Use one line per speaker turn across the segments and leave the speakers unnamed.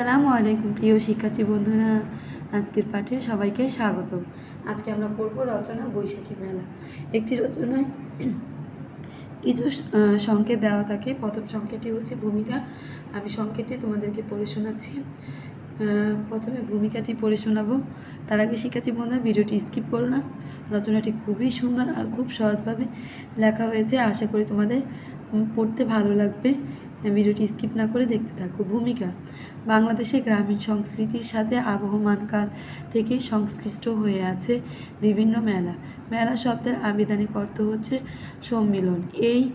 আসসালামু আলাইকুম প্রিয় শিক্ষার্থী বন্ধুরা, আজকের পাঠে সবাইকে স্বাগত আজকে আমরা পড়ব রচনা বৈশাখী মেলা। একটি রচনায় কিছু সংকেত দেওয়া থাকে। প্রথম সংকেতটি হচ্ছে ভূমিকা। আমি সংকেতটি তোমাদেরকে পড়ে শোনাচ্ছি। প্রথমে ভূমিকাটি পড়ে শোনাবো। তার আগে শিক্ষার্থী বন্ধুরা, ভিডিওটি স্কিপ করো না। রচনাটি খুবই সুন্দর আর খুব সহজভাবে লেখা হয়েছে। আশা করি তোমাদের পড়তে ভালো লাগবে। ভিডিওটি স্কিপ না করে দেখতে থাকো। ভূমিকা। বাংলাদেশে গ্রামীণ সংস্কৃতির সাথে আবহমান কাল থেকে সংশ্লিষ্ট হয়ে আছে বিভিন্ন মেলা। মেলা শব্দের আবিধানিক অর্থ হচ্ছে সম্মিলন। এই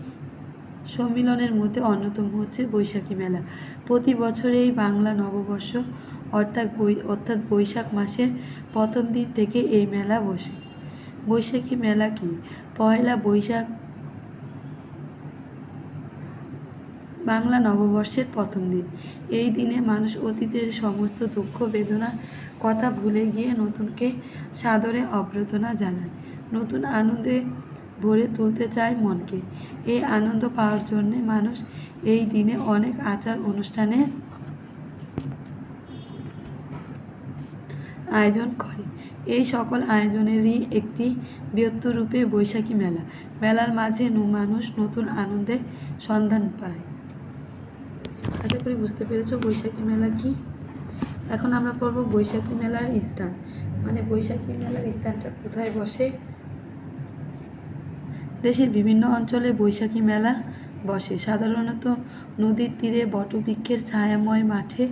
সম্মিলনের মধ্যে অন্যতম হচ্ছে বৈশাখী মেলা। প্রতি বছরেই বাংলা নববর্ষ অর্থাৎ বৈ, অর্থাৎ বৈশাখ মাসের প্রথম দিন থেকে এই মেলা বসে। বৈশাখী মেলা কি? পয়লা বৈশাখ বাংলা নববর্ষের প্রথম দিন। এই দিনে মানুষ অতীতের সমস্ত দুঃখ বেদনার কথা ভুলে গিয়ে নতুনকে সাদরে অভ্যর্থনা জানায়। নতুন আনন্দে ভরে তুলতে চায় মনকে। এই আনন্দ পাওয়ার জন্যে মানুষ এই দিনে অনেক আচার অনুষ্ঠানের আয়োজন করে। এই সকল আয়োজনেরই একটি বৃহত্তর রূপে বৈশাখী মেলা। মেলার মাঝে মানুষ নতুন আনন্দের সন্ধান পায়। আশা করি বুঝতে পেরেছ বৈশাখী মেলা কি। এখন আমরা পড়ব বৈশাখী মেলার স্থান। মানে বৈশাখী মেলার স্থানটা কোথায় বসে? দেশের বিভিন্ন অঞ্চলে বৈশাখী মেলা বসে। সাধারণত নদীর তীরে বটবৃক্ষের ছায়াময় মাঠে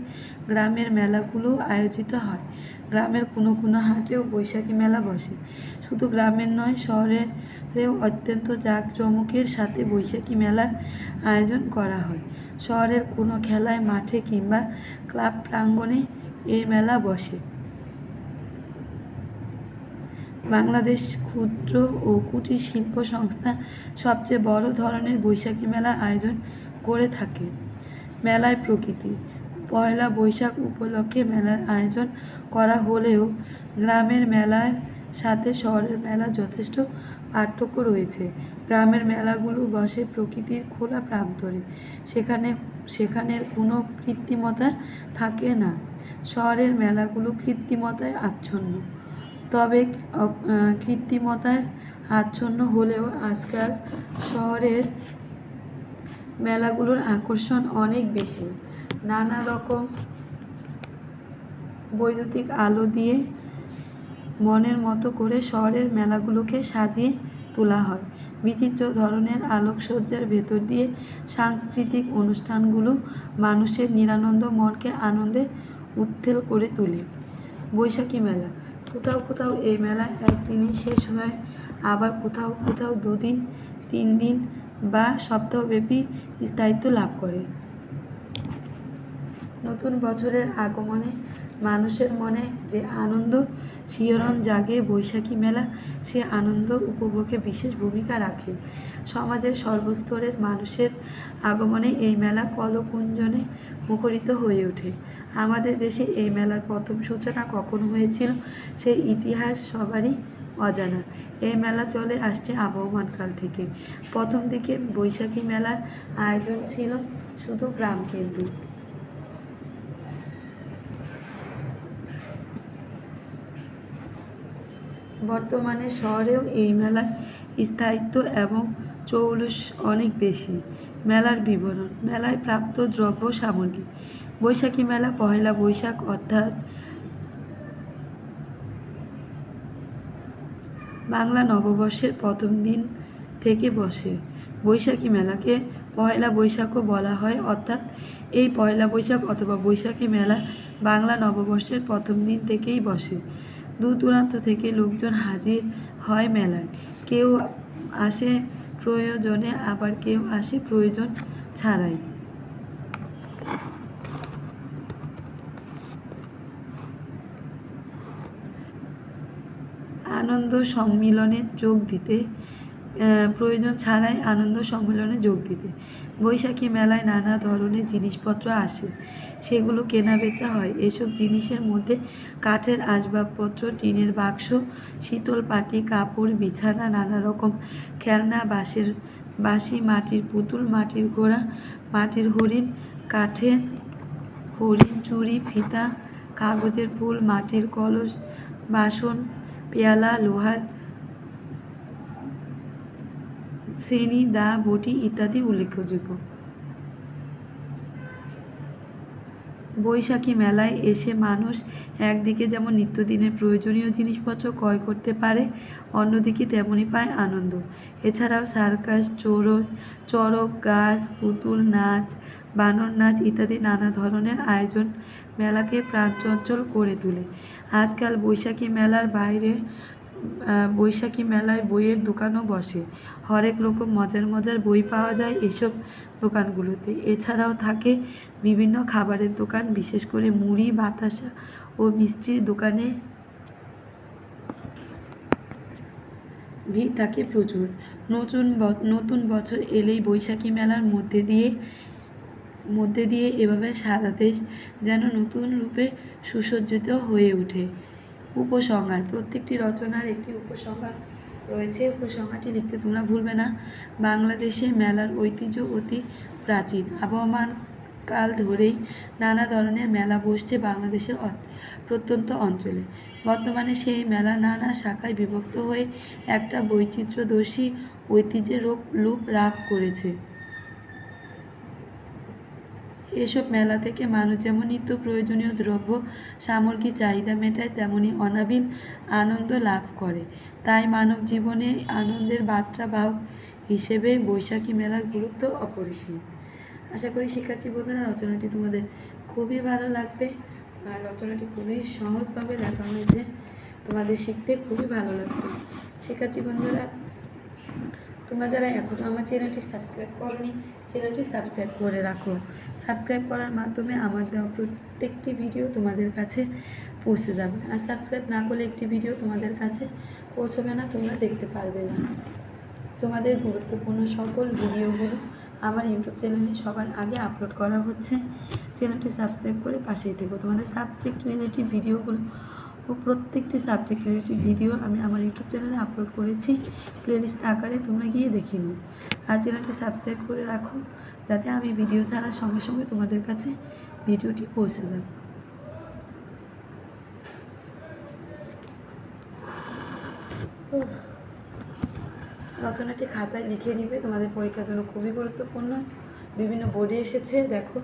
গ্রামের মেলাগুলো আয়োজিত হয়। গ্রামের কোনো কোনো হাটেও বৈশাখী মেলা বসে। শুধু গ্রামের নয় শহরেও অত্যন্ত জাঁকজমকের সাথে বৈশাখী মেলার আয়োজন করা হয়। শহরের কোনো খেলায় মাঠে কিংবা ক্লাব প্রাঙ্গণে এই মেলা বসে। বাংলাদেশ ক্ষুদ্র ও কুটির শিল্প সংস্থা সবচেয়ে বড় ধরনের বৈশাখী মেলা আয়োজন করে থাকে। মেলায় প্রকৃতি। পয়লা বৈশাখ উপলক্ষে মেলার আয়োজন করা হলেও গ্রামের মেলার সাথে শহরের মেলা যথেষ্ট পার্থক্য রয়েছে। গ্রামের মেলাগুলো বসে প্রকৃতির খোলা প্রান্তরে। সেখানে, সেখানের কোনো কৃত্রিমতা থাকে না। শহরের মেলাগুলো কৃত্রিমতায় আচ্ছন্ন। তবে কৃত্রিমতায় আচ্ছন্ন হলেও আজকাল শহরের মেলাগুলোর আকর্ষণ অনেক বেশি। নানা রকম বৈদ্যুতিক আলো দিয়ে মনের মতো করে শহরের মেলাগুলোকে সাজিয়ে তোলা হয়। বিচিত্র ধরনের আলোকসজ্জার ভেতর দিয়ে সাংস্কৃতিক অনুষ্ঠানগুলো মানুষের নিরানন্দ মনকে আনন্দে উত্থেল করে তোলে। বৈশাখী মেলা। কোথাও কোথাও এই মেলা একদিনেই শেষ হয়, আবার কোথাও কোথাও দুদিন তিন দিন বা সপ্তাহব্যাপী স্থায়িত্ব লাভ করে। নতুন বছরের আগমনে মানুষের মনে যে আনন্দ শিহরণ জাগে বৈশাখী মেলা, সে আনন্দ উপভোগে বিশেষ ভূমিকা রাখে। সমাজের সর্বস্তরের মানুষের আগমনে এই মেলা কলকুঞ্জনে মুখরিত হয়ে ওঠে। আমাদের দেশে এই মেলার প্রথম সূচনা কখন হয়েছিল সেই ইতিহাস সবারই অজানা। এই মেলা চলে আসছে আবহমানকাল থেকে। প্রথম দিকে বৈশাখী মেলার আয়োজন ছিল শুধু গ্রাম বর্তমানে শহরেও এই মেলার স্থায়িত্ব এবং চৌলুস অনেক বেশি। মেলার বিবরণ, মেলায় প্রাপ্ত দ্রব্য সামগ্রী, বৈশাখী মেলা, পহেলা বৈশাখ অর্থাৎ বাংলা নববর্ষের প্রথম দিন থেকে বসে। বৈশাখী মেলাকে পয়লা বৈশাখও বলা হয়, অর্থাৎ এই পয়লা বৈশাখ অথবা বৈশাখী মেলা বাংলা নববর্ষের প্রথম দিন থেকেই বসে। দূর দূরান্ত থেকে লোকজন হাজির হয় মেলায়। কেউ আসে প্রয়োজনে, আবার কেউ আসে প্রয়োজন ছাড়াই। আনন্দ সম্মিলনে যোগ দিতে প্রয়োজন ছাড়াই আনন্দ সম্মেলনে যোগ দিতে। বৈশাখী মেলায় নানা ধরনের জিনিসপত্র আসে। সেগুলো কেনা বেচা হয়। এসব জিনিসের মধ্যে কাঠের আসবাবপত্র, টিনের বাক্স, শীতল পাটি, কাপড়, বিছানা, নানা রকম খেলনা, বাঁশের, বাঁশি, মাটির পুতুল, মাটির ঘোড়া, মাটির হরিণ কাঠের হরিণ চুড়ি ফিতা, কাগজের ফুল, মাটির কলস, বাসন, পেয়ালা, লোহার শ্রেণি, দা, বটি ইত্যাদি উল্লেখযোগ্য। বৈশাখী মেলায় এসে মানুষ একদিকে যেমন নিত্যদিনের প্রয়োজনীয় জিনিসপত্র ক্রয় করতে পারে, অন্যদিকে তেমনই পায় আনন্দ। এছাড়াও সার্কাস চোরক চড়ক, গাছ, পুতুল, নাচ, বানর নাচ ইত্যাদি নানা ধরনের আয়োজন মেলাকে প্রাণচঞ্চল করে তোলে। আজকাল বৈশাখী মেলার বাইরে বৈশাখী মেলায় বইয়ের দোকানও বসে। হরেক রকম মজার মজার বই পাওয়া যায় এসব দোকানগুলোতে। এছাড়াও থাকে বিভিন্ন খাবারের দোকান, বিশেষ করে মুড়ি, বাতাসা ও মিষ্টির দোকানে ভিড় থাকে প্রচুর। নতুন নতুন বছর এলেই বৈশাখী মেলার মধ্যে দিয়ে মধ্যে দিয়ে এভাবে সারা দেশ যেন নতুন রূপে সুসজ্জিত হয়ে ওঠে। উপসংহার। প্রত্যেকটি রচনার একটি উপসংহার রয়েছে। উপসংহারটি লিখতে তোমরা ভুলবে না। বাংলাদেশে মেলার ঐতিহ্য অতি প্রাচীন। আবহমান কাল ধরেই নানা ধরনের মেলা বসছে বাংলাদেশের প্রত্যন্ত অঞ্চলে। বর্তমানে সেই মেলা নানা শাখায় বিভক্ত হয়ে একটা বৈচিত্র্যদর্শী ঐতিহ্যের রূপ লাভ করেছে। এসব মেলা থেকে মানুষ যেমন নিত্য প্রয়োজনীয় দ্রব্য, সামগ্রী, চাহিদা মেটায়, তেমনি অনাবিল আনন্দ লাভ করে। তাই মানব জীবনে আনন্দের বার্তাবাহক হিসেবে বৈশাখী মেলার গুরুত্ব অপরিসীম। আশা করি শিক্ষার্থী বন্ধুরা, রচনাটি তোমাদের খুবই ভালো লাগবে আর রচনাটি খুবই সহজভাবে লেখা হয়েছে। তোমাদের শিখতে খুবই ভালো লাগবে। শিক্ষার্থী বন্ধুরা তোমরা যারা এখনও আমার চ্যানেলটি সাবস্ক্রাইব করনি, চ্যানেলটি সাবস্ক্রাইব করে রাখো। সাবস্ক্রাইব করার মাধ্যমে আমার দেওয়া প্রত্যেকটি ভিডিও তোমাদের কাছে পৌঁছে যাবে। আর সাবস্ক্রাইব না করলে একটি ভিডিও তোমাদের কাছে পৌঁছবে না, তোমরা দেখতে পারবে না। তোমাদের গুরুত্বপূর্ণ সকল ভিডিওগুলো আমার ইউটিউব চ্যানেলে সবার আগে আপলোড করা হচ্ছে। চ্যানেলটি সাবস্ক্রাইব করে পাশেই থেকো। তোমাদের সাবজেক্ট রিলেটিভ ভিডিওগুলো ও প্রত্যেকটি সাবজেক্ট রিলেটিভ ভিডিও আমি আমার ইউটিউব চ্যানেলে আপলোড করেছি। প্লেলিস্ট আকারে তোমরা গিয়ে দেখে নিও। আর চ্যানেলটি সাবস্ক্রাইব করে রাখো, যাতে আমি ভিডিও ছাড়ার সঙ্গে সঙ্গে তোমাদের কাছে ভিডিওটি পৌঁছে যায়। রচনাটি খাতায় লিখে নিবে। তোমাদের পরীক্ষার জন্য খুবই গুরুত্বপূর্ণ। বিভিন্ন বোর্ডে এসেছে, দেখো।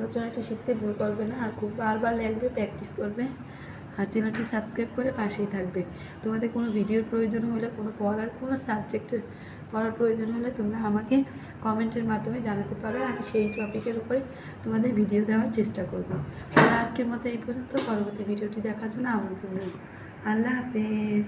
রচনাটি শিখতে ভুল করবে না আর খুব বারবার লিখবে প্র্যাকটিস করবে আর চ্যানেলটি সাবস্ক্রাইব করে পাশেই থাকবে। তোমাদের কোনো ভিডিওর প্রয়োজন হলে, কোনো পড়ার, কোনো সাবজেক্টের পড়ার প্রয়োজন হলে তোমরা আমাকে কমেন্টের মাধ্যমে জানাতে পারো। আমি সেই টপিকের উপরে তোমাদের ভিডিও দেওয়ার চেষ্টা করব। আর আজকের মতো এই পর্যন্ত। পরবর্তী ভিডিওটি দেখার জন্য আমন্ত্রণ। আল্লাহ হাফেজ।